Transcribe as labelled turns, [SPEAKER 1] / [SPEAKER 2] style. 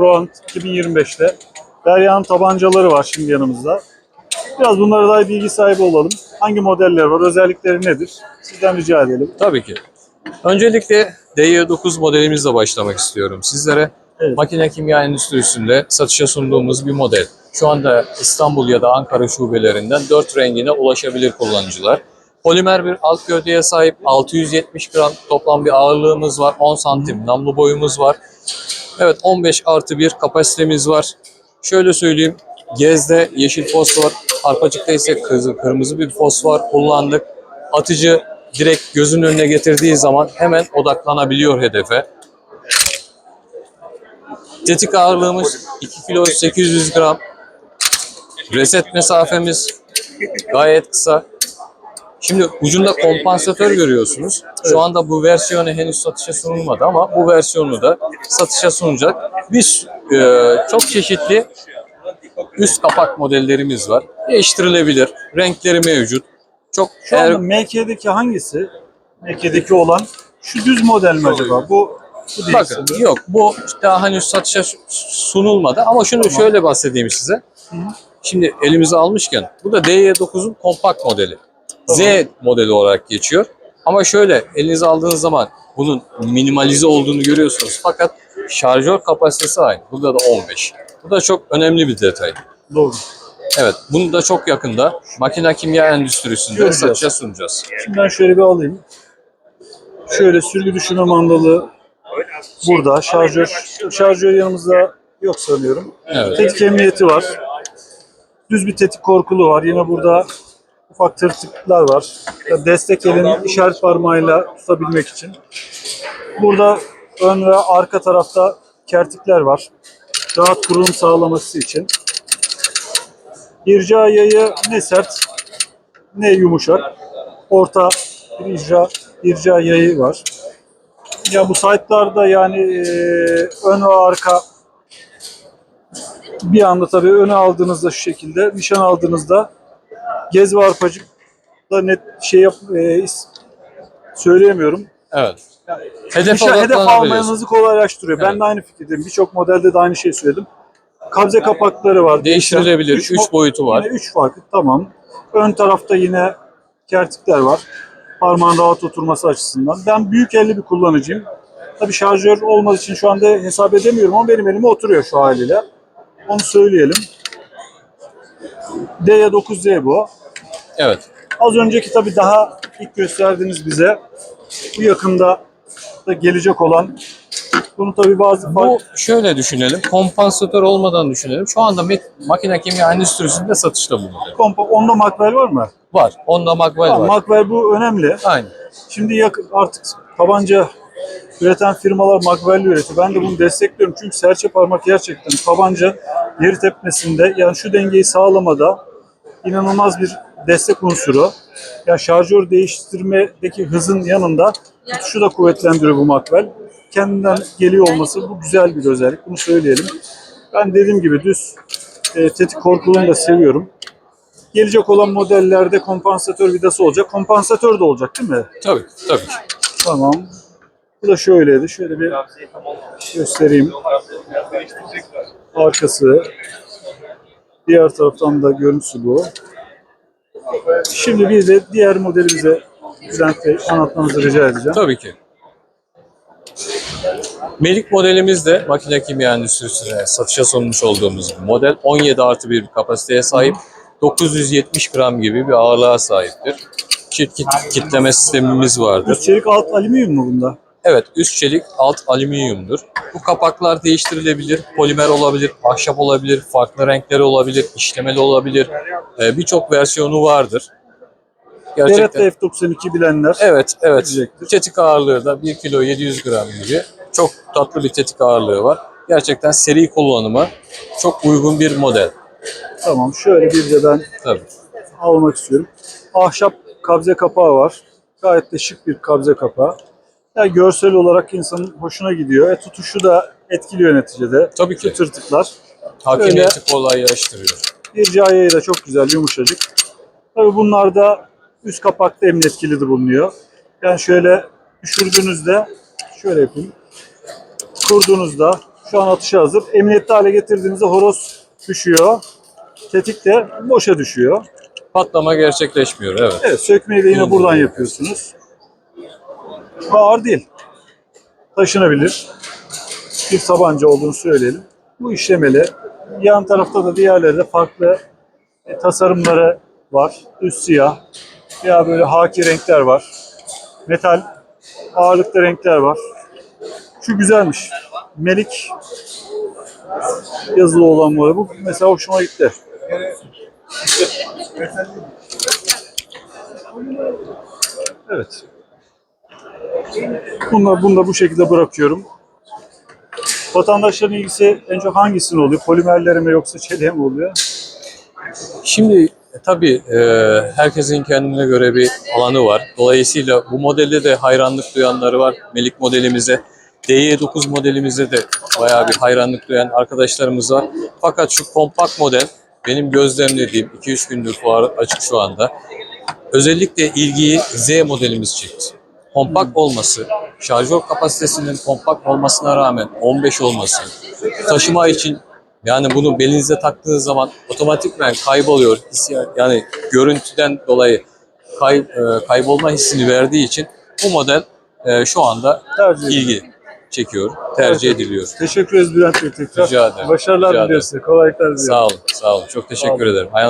[SPEAKER 1] Roland 2025'te. Derya'nın tabancaları var şimdi yanımızda. Biraz bunlara dair bilgi sahibi olalım. Hangi modeller var, özellikleri nedir? Sizden rica edelim.
[SPEAKER 2] Tabii ki. Öncelikle DY9 modelimizle başlamak istiyorum sizlere.
[SPEAKER 1] Evet.
[SPEAKER 2] Makine kimya endüstrisinde satışa sunduğumuz bir model. Şu anda İstanbul ya da Ankara şubelerinden 4 rengine ulaşabilir kullanıcılar. Polimer bir alt gövdeye sahip 670 gram toplam bir ağırlığımız var. 10 santim namlu boyumuz var. Evet 15 artı 1 kapasitemiz var. Şöyle söyleyeyim. Gezde yeşil fosfor, arpacıkta ise kırmızı bir fosfor kullandık. Atıcı direkt gözün önüne getirdiği zaman hemen odaklanabiliyor hedefe. Tetik ağırlığımız 2 kilo 800 gram. Reset mesafemiz gayet kısa. Çok ucunda kompansatör görüyorsunuz. Şu anda bu versiyonu henüz satışa sunulmadı ama bu versiyonu da satışa sunacak. Biz e, çok çeşitli üst kapak modellerimiz var. Değiştirilebilir. Renkleri mevcut. Çok
[SPEAKER 1] Şu
[SPEAKER 2] eğer-
[SPEAKER 1] anda MK'deki hangisi? MK'deki olan şu düz model mi acaba? Bu, bu
[SPEAKER 2] Bakın
[SPEAKER 1] sanırım.
[SPEAKER 2] yok bu daha henüz satışa su- sunulmadı ama şunu şöyle bahsedeyim size. Şimdi elimize almışken bu da DY9'un kompakt modeli. Z modeli olarak geçiyor. Ama şöyle elinize aldığınız zaman bunun minimalize olduğunu görüyorsunuz. Fakat şarjör kapasitesi aynı. Burada da 15. Bu da çok önemli bir detay.
[SPEAKER 1] Doğru.
[SPEAKER 2] Evet, bunu da çok yakında makine kimya endüstrisinde
[SPEAKER 1] Göreceğiz.
[SPEAKER 2] satışa sunacağız.
[SPEAKER 1] Şimdi ben şöyle bir alayım. Şöyle sürgü düşürme mandalı burada. Şarjör. Şarjör yanımızda yok sanıyorum.
[SPEAKER 2] Evet.
[SPEAKER 1] Tetik emniyeti var. Düz bir tetik korkulu var. Yine burada ufak tırtıklar var. Destek elin işaret parmağıyla tutabilmek için. Burada ön ve arka tarafta kertikler var. Rahat kurulum sağlaması için. İrca yayı ne sert ne yumuşak. Orta bir icra, irca yayı var. Ya bu site'larda yani eee, ön ve arka bir anda tabii öne aldığınızda şu şekilde, nişan aldığınızda gez ve arpacık da net şey yap, eee, is- söyleyemiyorum.
[SPEAKER 2] Evet. Hedef,
[SPEAKER 1] Nişan, hedef
[SPEAKER 2] odaklanabiliyorsun.
[SPEAKER 1] almanızı kolaylaştırıyor. Ben
[SPEAKER 2] Evet.
[SPEAKER 1] de aynı fikirdeyim. Birçok modelde de aynı şeyi söyledim. Kabze kapakları var.
[SPEAKER 2] Değiştirilebilir.
[SPEAKER 1] Üç
[SPEAKER 2] 3
[SPEAKER 1] mo-
[SPEAKER 2] boyutu var.
[SPEAKER 1] Yine 3 farklı tamam. Ön tarafta yine kertikler var. Parmağın rahat oturması açısından. Ben büyük elli bir kullanıcıyım. Tabii şarjör olmadığı için şu anda hesap edemiyorum ama benim elime oturuyor şu haliyle. Onu söyleyelim. D9Z bu.
[SPEAKER 2] Evet.
[SPEAKER 1] Az önceki tabii daha ilk gösterdiğiniz bize bu yakında da gelecek olan bunu tabii bazı
[SPEAKER 2] Bu şöyle düşünelim. Kompansatör olmadan düşünelim. Şu anda makine kimya endüstrisinde satışta bu model.
[SPEAKER 1] kompa onda makvel var mı?
[SPEAKER 2] Var. Onda Magwell
[SPEAKER 1] Tamam,
[SPEAKER 2] var.
[SPEAKER 1] makvel bu önemli.
[SPEAKER 2] Aynı.
[SPEAKER 1] Şimdi yak- artık tabanca üreten firmalar makvelli üretiyor. Ben de bunu destekliyorum çünkü serçe parmak gerçekten tabanca yeri tepmesinde yani şu dengeyi sağlamada inanılmaz bir destek unsuru. Yani şarjör değiştirmedeki hızın yanında tutuşu da kuvvetlendiriyor bu makvel. Kendinden geliyor olması bu güzel bir özellik. Bunu söyleyelim. Ben dediğim gibi düz e, tetik korkuluğunu da seviyorum. Gelecek olan modellerde kompansatör vidası olacak. Kompansatör de olacak değil mi?
[SPEAKER 2] Tabii. Tabii.
[SPEAKER 1] Tamam. Bu da şöyleydi. Şöyle bir göstereyim. Arkası. Diğer taraftan da görüntüsü bu. Şimdi bir de diğer modelimize Bülent Bey anlatmanızı rica edeceğim.
[SPEAKER 2] Tabii ki. Melik modelimiz de makine kimya endüstrisine satışa sunmuş olduğumuz model. 17 artı bir kapasiteye sahip. 970 gram gibi bir ağırlığa sahiptir. Çift kit, kitleme sistemimiz vardır.
[SPEAKER 1] Üst çelik alt alüminyum mu bunda?
[SPEAKER 2] Evet, üst çelik, alt alüminyumdur. Bu kapaklar değiştirilebilir, polimer olabilir, ahşap olabilir, farklı renkleri olabilir, işlemeli olabilir. Ee, Birçok versiyonu vardır.
[SPEAKER 1] Beretta F92 bilenler.
[SPEAKER 2] Evet, evet.
[SPEAKER 1] Bilecektir.
[SPEAKER 2] Tetik ağırlığı da 1 kilo 700 gram gibi. Çok tatlı bir tetik ağırlığı var. Gerçekten seri kullanıma çok uygun bir model.
[SPEAKER 1] Tamam. Şöyle bir de ben
[SPEAKER 2] Tabii.
[SPEAKER 1] almak istiyorum. Ahşap kabze kapağı var. Gayet de şık bir kabze kapağı. Yani görsel olarak insanın hoşuna gidiyor. E, tutuşu da etkiliyor neticede.
[SPEAKER 2] Tabii ki.
[SPEAKER 1] Tırtıklar.
[SPEAKER 2] Hakimiyeti kolaylaştırıyor.
[SPEAKER 1] Bir cahiyayı da çok güzel, yumuşacık. Tabii bunlarda üst kapakta emniyet kilidi bulunuyor. Yani şöyle düşürdüğünüzde, şöyle yapayım. Kurduğunuzda Şu an atışa hazır. Emniyetli hale getirdiğinizde horoz düşüyor. Tetik de boşa düşüyor.
[SPEAKER 2] Patlama gerçekleşmiyor. Evet.
[SPEAKER 1] Evet sökmeyi de yine buradan yapıyorsunuz. Ağır değil. Taşınabilir. Bir tabanca olduğunu söyleyelim. Bu işlemeli. Yan tarafta da diğerleri de farklı e, tasarımları var. Üst siyah veya böyle haki renkler var. Metal ağırlıklı renkler var. Şu güzelmiş. Melik yazılı olan var. Bu mesela hoşuma gitti. Evet. Da, bunu da bu şekilde bırakıyorum. Vatandaşların ilgisi en çok hangisine oluyor? Polimerlere mi yoksa çeliğe mi oluyor?
[SPEAKER 2] Şimdi e, tabii e, herkesin kendine göre bir alanı var. Dolayısıyla bu modelde de hayranlık duyanları var. Melik modelimize. DY9 modelimize de bayağı bir hayranlık duyan arkadaşlarımız var. Fakat şu kompakt model benim gözlemlediğim 2-3 gündür fuar açık şu anda. Özellikle ilgiyi Z modelimiz çekti. Kompakt olması, şarjör kapasitesinin kompakt olmasına rağmen 15 olması, taşıma için yani bunu belinize taktığınız zaman otomatikmen kayboluyor. Yani görüntüden dolayı kay, e, kaybolma hissini verdiği için bu model e, şu anda
[SPEAKER 1] Tercih
[SPEAKER 2] ilgi çekiyor, tercih
[SPEAKER 1] Evet.
[SPEAKER 2] ediliyor.
[SPEAKER 1] Teşekkür ederiz Bülent Bey tekrar.
[SPEAKER 2] Rica ederim.
[SPEAKER 1] Başarılar
[SPEAKER 2] Rica
[SPEAKER 1] diliyoruz size. Kolaylıklar diliyorum.
[SPEAKER 2] Sağ olun, sağ olun. Çok teşekkür
[SPEAKER 1] olun.
[SPEAKER 2] ederim.